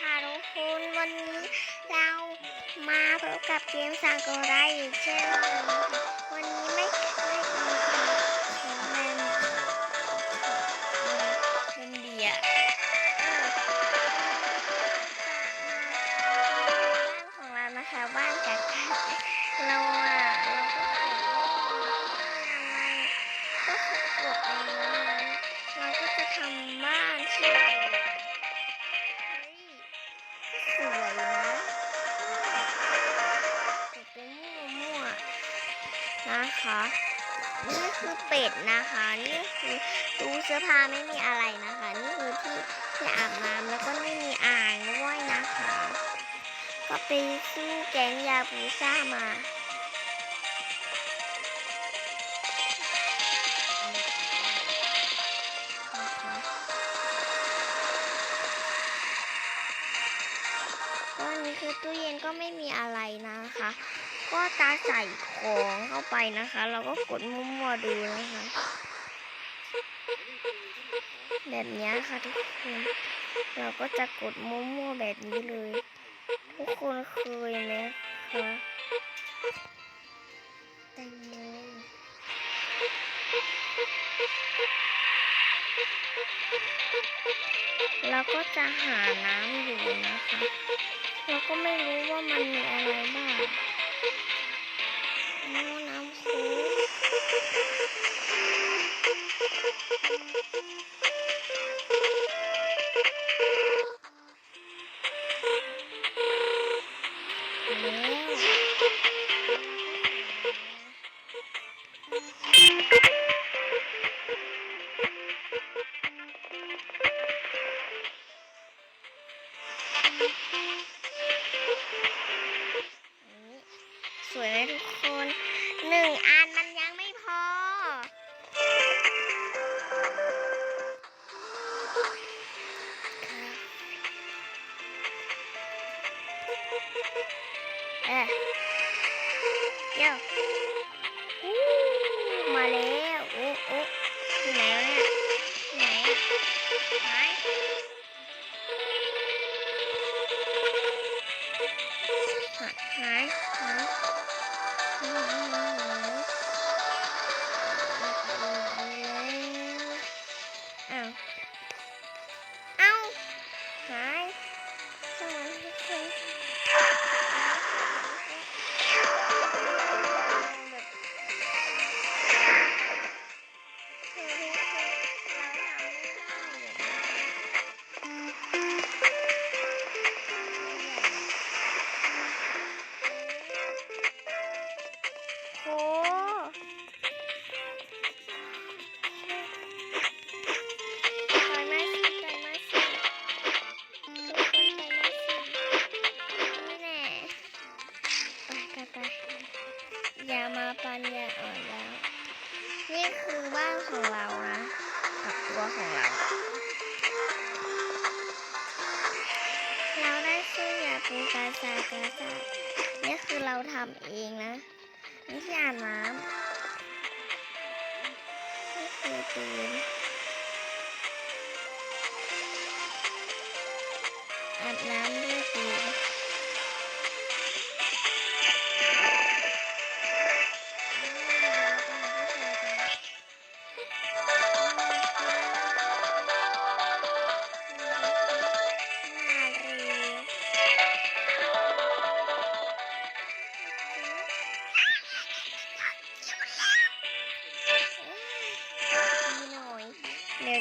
ค่ะทุกคนวันนี้เรามาพบกับเกมซากไรอีกเช่นเคยวันนี้ไม่ไม่มีของแมนเป็นเบียร์เออจะมาบ้านของเรานะคะบ้านจากเราอะเราะนี่คือเป็ดนะคะ นี่คือตู้เสื้อผ้าไม่มีอะไรนะคะ นี่คือที่ที่อาบน้ำแล้วก็ไม่มีอ่างด้วยนะคะ ก็ไปซื้อแกงยาปูซ่ามาก็นนี้คือตู้เย็นก็ไม่มีอะไรนะคะ ก็จะใส่ของเข้าไปนะคะ เราก็กดมั่วๆดูนะคะ แบบนี้ค่ะทุกคนเราก็จะกดมั่วๆแบบนี้เลย ทุกคนเคยไหมคะแตงโมเราก็จะหาน้ำอยู่นะคะ เราก็ไม่รู้ว่ามันมีอะไรบ้าง ก ออเดี๋ยวอู้มาแล้วโอ้โอ้ที่ไหนวะเนี่ยที่ไหนอะหายหายหาย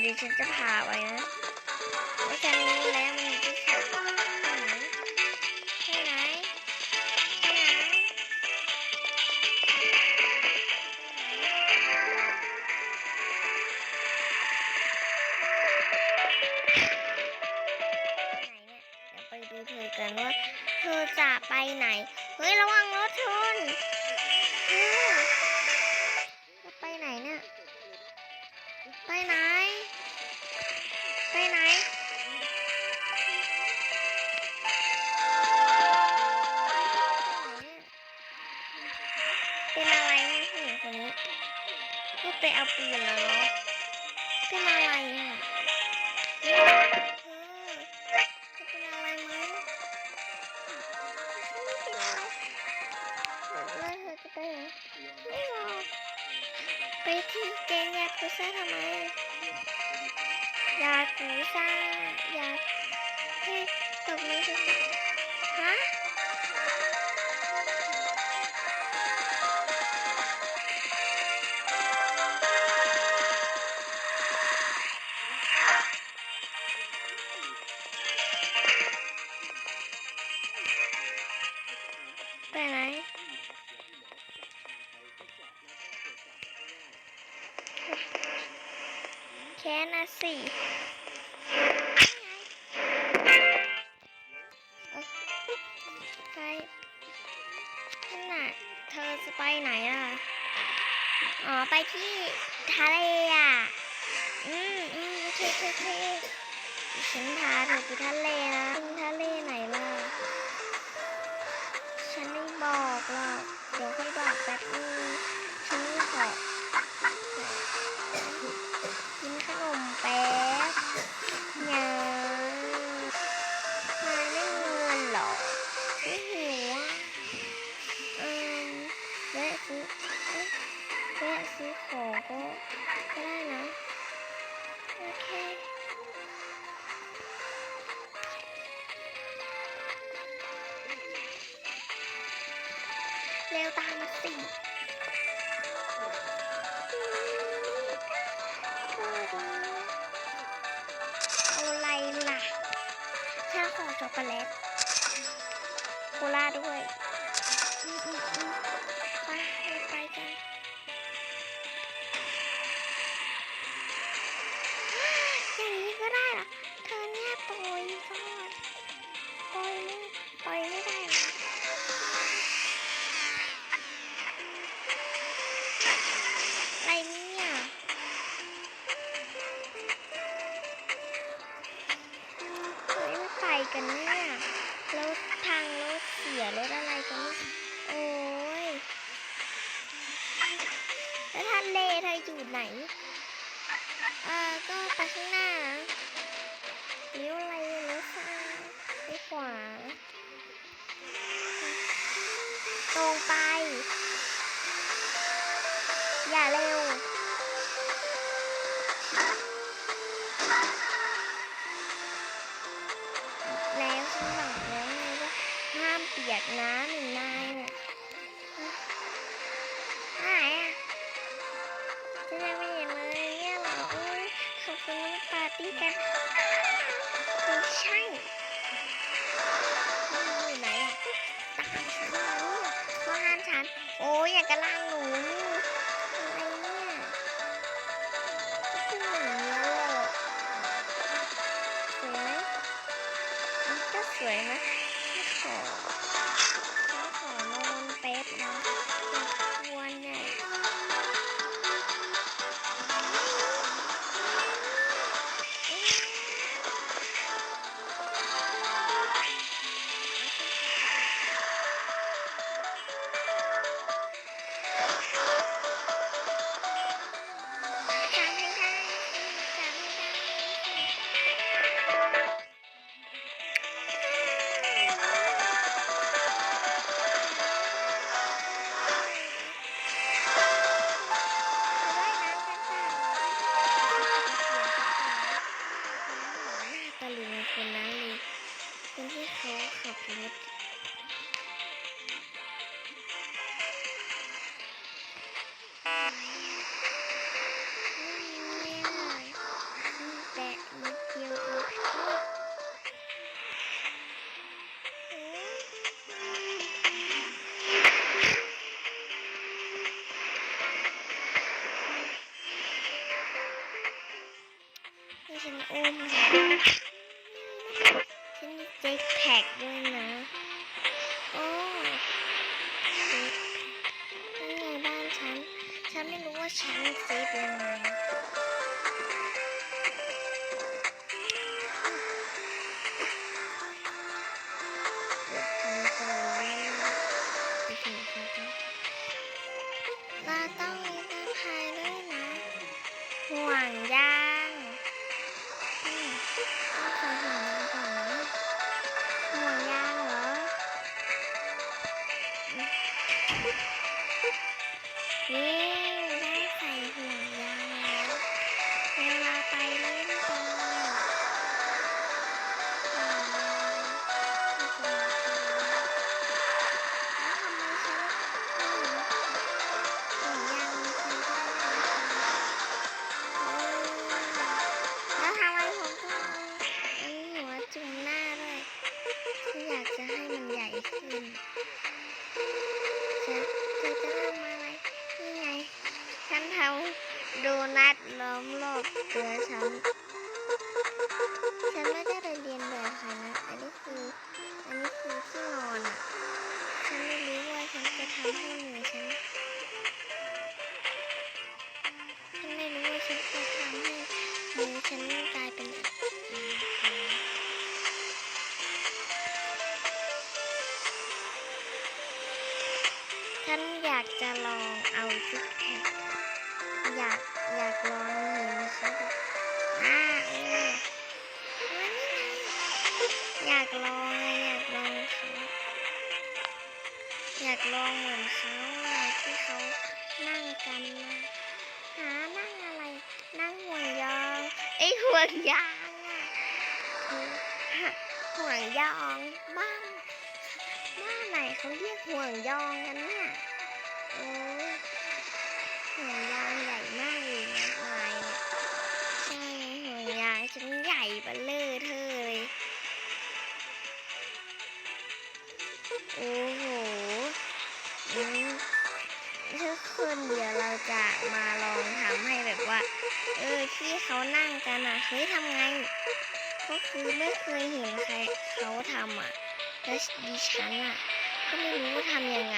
เดี๋ยวดิฉันจะพาไว้นะว่าฉันรู้แล้วมันอยู่ที่ไหนที่ไหนที่ไหนที่ไหนเนี่ยเดี๋ยวไปดูเธอกันว่าเธอจะไปไหน เฮ้ยระวัง cây hả? Đúng rồi Cây thiên cây nhà của sao hả mày? Dạ của sao Dạ Hả? Bye bye. แค้นนะสิไปนั่นน่ะเธอจะไปไหนอะ อ๋อ ไปที่ทะเลอะ อืมอืมโอเคโอเคฉันพาเธอไปทะเลนะ ร็วตามสิอะไรล่ะข้าขอช็อกโกแลตโคลาด้วยไปกันอย่างนี้ก็ได้เหรอ เธอเนี่ยโปรยก่อนโปรยเลย กะลัง โดนัทล้อมรอบตัวฉัน ฉันไม่ได้ไปเรียนแบบใครนะ อันนี้คือ อันนี้คือที่นอนอะ ฉันไม่รู้ว่าฉันจะทำให้มือฉัน ฉันไม่รู้ว่าฉันจะทำให้มือฉันกลายเป็นฉันอยากจะลองเอาซิกแพค อยากอยากลองเห็นเขาแบบอ่าเอออยากลองไงอยากลองเขาอยากลองเหมือนเขาอะที่เขานั่งกันนะหานั่งอะไร นั่งห่วงยางไอห่วงยางอะคือฮะห่วงยองบ้านบ้านไหนเขาเรียกห่วงยองกันนี่ย เออที่เขานั่งกันอะเฮ้ยทำไง ก็คือไม่เคยเห็นใครเขาทำอะแล้วดิฉันอะ ก็ไม่รู้ว่าทำยังไง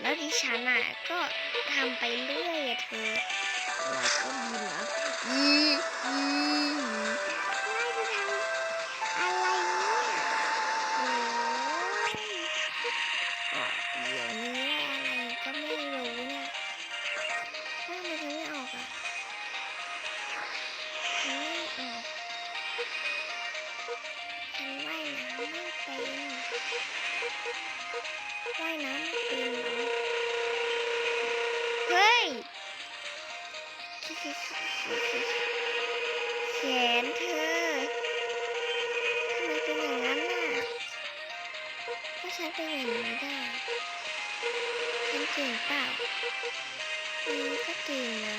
แล้วดิฉันอะก็ทำไปเรื่อยอะเธอแล้วก็บินอะอีอี ว่ายน้ำไม่เป็นเหรอเฮ้ย แขนเธอทำไมเป็นอย่างนั้นน่ะก็ฉันเป็นอย่างนี้ได้ฉันเก่งเปล่าอืมก็เก่งนะ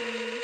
อืม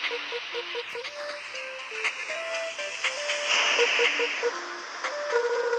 Thank you.